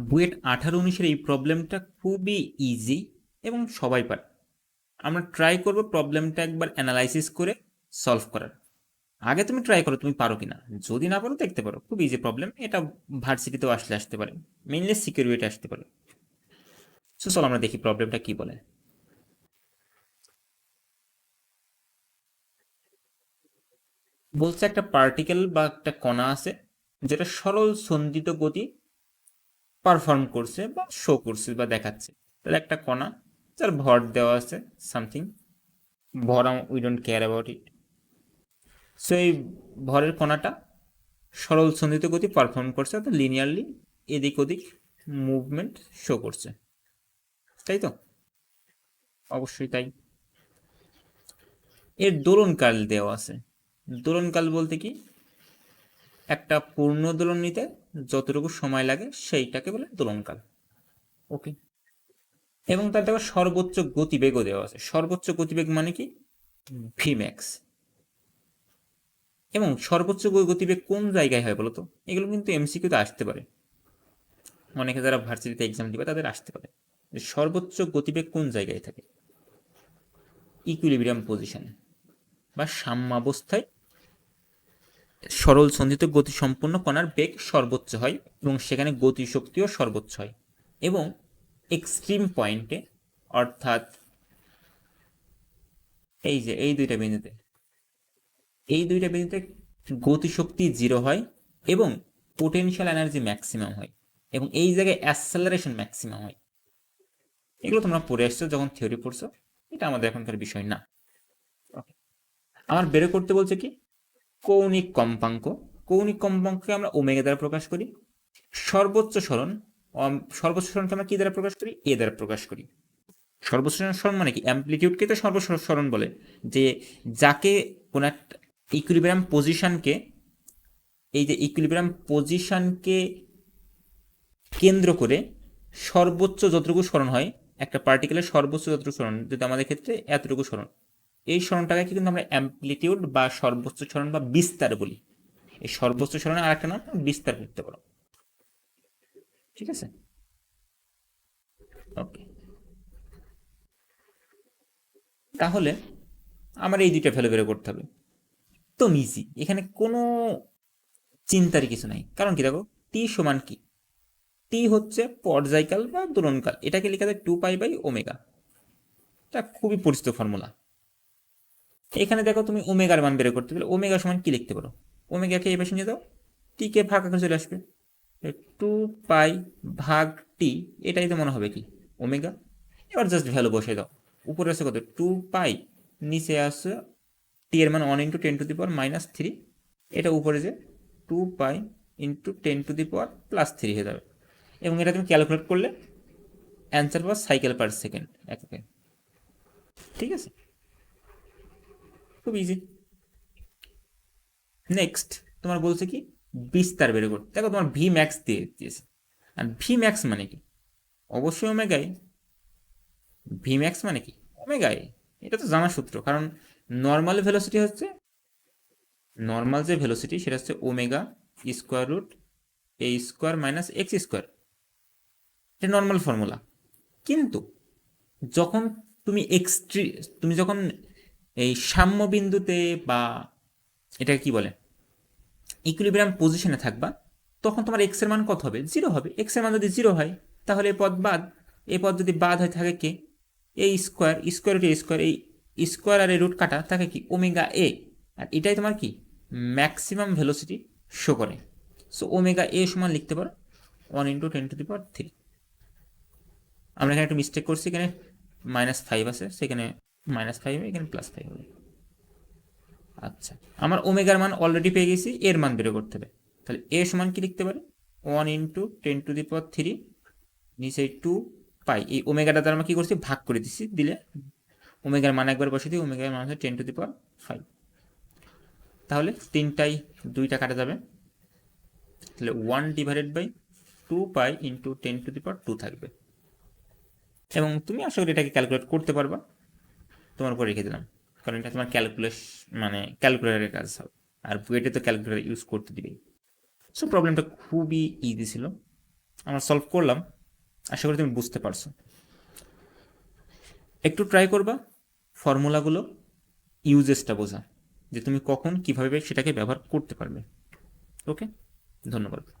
বুয়েট আঠারো উনিশের এই প্রবলেমটা খুবই ইজি এবং সবাই পারে। আমরা ট্রাই করব প্রবলেমটা একবার অ্যানালাইসিস করে সলভ করার। আগে তুমি ট্রাই করো, তুমি পারো কিনা। যদি না পারো, দেখতে পারো। খুব ইজি প্রবলেম এটা ভার্সিটিতেও আসলে আসতে পারে। মেইনলি সিকিউরিটি আসতে পারে। সো চলো আমরা দেখি প্রবলেমটা কি বলে। বলছে একটা পার্টিকেল বা একটা কণা আছে, যেটা সরল সন্দিত গতি পারফর্ম করছে বা শো করছে বা দেখাচ্ছে। তাহলে একটা কণা, যার ভর দেওয়া আছে সামথিং ভর we don't care about it so এই ভরের কণাটা সরল সন্দিত গতি পারফর্ম করছে, অর্থাৎ লিনিয়ারলি এদিক ওদিক মুভমেন্ট শো করছে। তাই তো? অবশ্যই তাই। এর দোলনকাল দেওয়া আছে। দোলনকাল বলতে কি? একটা পূর্ণ দোলন নিতে যতটুকু সময় লাগে সেইটাকে বলে দোলনকাল। ওকে। এবং তার দেখো সর্বোচ্চ গতিবেগও দেওয়া আছে। সর্বোচ্চ গতিবেগ মানে কি? ভিম্যাক্স এবং সর্বোচ্চ গতিবেগ কোন জায়গায় হয় বলতো? এগুলো কিন্তু এমসিকিউতে আসতে পারে। অনেকে যারা ভার্সিটিতে এক্সাম দিবে তাদের আসতে পারে। যে সর্বোচ্চ গতিবেগ কোন জায়গায় থাকে? ইকুইলিব্রিয়াম পজিশনে বা সাম্যাবস্থায় সরল সন্ধিত গতি সম্পন্ন কণার বেগ সর্বোচ্চ হয় এবং সেখানে গতিশক্তিও সর্বোচ্চ হয় এবং এক্সট্রিম পয়েন্টে অর্থাৎ এই যে, এই দুইটা বিন্দুতে, এই দুইটা বিন্দুতে গতিশক্তি জিরো হয় এবং পোটেনশিয়াল এনার্জি ম্যাক্সিমাম হয় এবং এই জায়গায় অ্যাসেলারেশন ম্যাক্সিমাম হয়। এগুলো তোমরা পড়ে আসছো যখন থিওরি পড়ছো, এটা আমাদের এখনকার বিষয় না. আমার বের করতে বলছে কি? কৌণিক কম্পাঙ্ক। কৌণিক কম্পাঙ্ককে আমরা ওমেগা দ্বারা প্রকাশ করি। সর্বোচ্চ সরণ সর্বোচ্চ সরণকে আমরা কি দ্বারা প্রকাশ করি? এ দ্বারা প্রকাশ করি। সর্বোচ্চ সরণ মানে কি? অ্যাম্পলিটিউডকে তো সর্বোচ্চ সরণ বলে। যে যাকে কোন একটা ইকুইলিব্রিয়াম পজিশনকে এই যে ইকুইলিব্রিয়াম পজিশনকে কেন্দ্র করে সর্বোচ্চ যতটুকু স্মরণ হয়, একটা পার্টিকুলার সর্বোচ্চ যতটুকু স্মরণ যদি আমাদের ক্ষেত্রে এতটুকু স্মরণ এই স্মরণটাকে কিন্তু আমরা অ্যাম্পলিটিউড বা সর্বোচ্চ স্মরণ বা বিস্তার বলি। এই সর্বোচ্চ স্মরণের আরেকটা নাম, বিস্তার করতে পারো। ঠিক আছে? ওকে তাহলে আমার এই দুইটা ভ্যালু বের করতে হবে। তো ইজি এখানে কোনো চিন্তার কিছু নাই। কারণ কি দেখো টি সমান কি? টি হচ্ছে পর্যায়কাল বা দোলনকাল। এটাকে লেখা যায় টু পাই বাই ওমেগা এটা খুবই পরিচিত ফর্মুলা এখানে দেখো তুমি ওমেগার মান বের করতে গেলে ওমেগা সমান কি লিখতে পারো? ওমেগাকে এই পাশে নিয়ে দাও টিকে ভাগ আকারে চলে আসবে। টু পাই ভাগ টি এটাই তো মনে হবে কি? ওমেগা। এবার জাস্ট ভ্যালু বসে দাও। উপরে আছে কত? টু পাই নিচে আছে টি এর মান one into ten to the power minus three এটা উপরে যে two pi into ten to the power plus three হয়ে যাবে। এবং এটা তুমি ক্যালকুলেট করলে অ্যান্সার পাওয়া সাইকেল পার সেকেন্ড এক ঠিক আছে? খুব ইজি নেক্সট তোমার বলছে কি? বিস্তার বের করতে। দেখো তোমার ভি ম্যাক্স দিয়ে দিয়েছে। আর ভি ম্যাক্স মানে কি? অবশ্যই ওমেগায় ভি ম্যাক্স মানে কি? ওমেগায় এটা তো জানা সূত্র। কারণ নর্মাল ভেলোসিটি হচ্ছে নর্মাল যে ভেলোসিটি সেটা হচ্ছে omega square root A square minus X square. এটা নর্মাল ফর্মুলা কিন্তু যখন তুমি এক্সট্রি তুমি যখন এই সাম্য বিন্দুতে বা এটা কি বলে? ইকুইলিব্রিয়াম পজিশনে থাকবা, তখন তোমার এক্সের মান কত হবে? জিরো হবে। এক্সের মান যদি জিরো হয়, তাহলে পদ বাদ এই পদ যদি বাদ হয়, থাকে কে? এই স্কোয়ার স্কোয়ার এ স্কোয়ার এই স্কোয়ার আর এই রুট কাটা, থাকে কি? ওমেগা এ আর এটাই তোমার কি? ম্যাক্সিমাম ভেলোসিটি শো করে। সো ওমেগা এ সমান লিখতে পারো। One into ten to the power three আমরা এখানে একটু মিস্টেক করছি, এখানে মাইনাস ফাইভ আছে। সেখানে মাইনাস ফাইভ এখানে প্লাস ফাইভ হবে। আচ্ছা আমার ওমেগার মান অলরেডি পেয়ে গেছি, এর মান বের করতে হবে। তাহলে এ সমান কি লিখতে পারি? One into ten to the power three নিচে টু পাই এই ওমেগাটা দ্বারা আমরা কি করছি? ভাগ করে দিচ্ছি দিলে ওমেগার মান একবার বসে দিই, ওমেগার মান হচ্ছে ten to the power five তাহলে তিনটাই, দুইটা কাটা যাবে। তাহলে one divided by two pi into ten to the power two থাকবে। এবং তুমি আশা করি এটাকে ক্যালকুলেট করতে পারবা। তোমার উপর রেখে দিলাম। কারণ এটা তোমার ক্যালকুলেশ মানে ক্যালকুলেটারের কাজ হবে। আর বুয়েটে তো ক্যালকুলেটার ইউজ করতে দিবেই। সো প্রবলেমটা খুবই ইজি ছিল। আমরা সলভ করলাম। আশা করি তুমি বুঝতে পারছ। একটু ট্রাই করবা ফর্মুলাগুলো ইউজেসটা বোঝা। যে তুমি কখন কীভাবে সেটাকে ব্যবহার করতে পারবে। ওকে ধন্যবাদ।